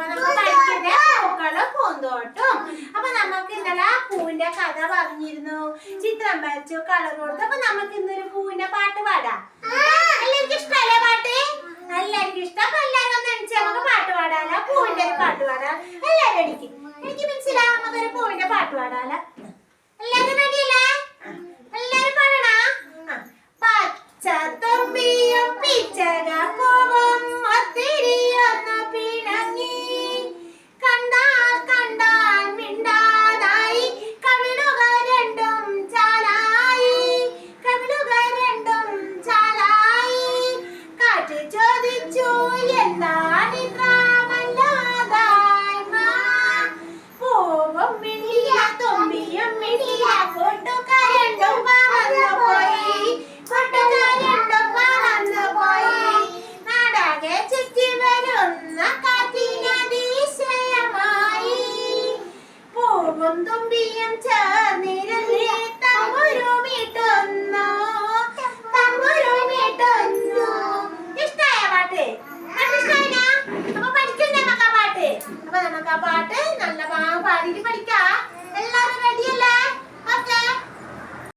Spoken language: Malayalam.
നമുക്ക് പഠിക്കുന്ന പൂക്കളും പൂന്തോട്ടും. അപ്പൊ നമുക്ക് ഇന്നലെ പൂവിന്റെ കഥ പറഞ്ഞിരുന്നു. ചിത്രം വരച്ചു കളർ കൊടുത്തു. അപ്പൊ നമുക്ക് ഇന്നൊരു പൂവിന്റെ പാട്ട് പാടാം. എല്ലാവർക്കും ഇഷ്ടമല്ലേ പാട്ട്? എല്ലാവർക്കും ഇഷ്ടം. അപ്പൊ എല്ലാവരും ഒന്ന് എണിച്ച് നമുക്ക് പാട്ട് പാടാലോ. പൂവിന്റെ ഒരു പാട്ട് പാടാം. എല്ലാവരും എനിക്ക് എനിക്ക് മനസ്സിലാവും നമുക്കൊരു പൂവിന്റെ പാട്ട് പാടാലോ. തുമ്പിയും ചേർന്നിരുന്നേ തമ്പുരുമിട്ടൊന്നു തമ്പുരുമിട്ടൊന്നു. ഇഷ്ടായ പാട്ട്? ഇഷ്ടായില്ല അപ്പൊ പഠിക്കും നമുക്ക് ആ പാട്ട്. അപ്പൊ നമുക്ക് ആ പാട്ട് നല്ല പാടിയിട്ട് പഠിക്കാം. എല്ലാവരും റെഡിയാ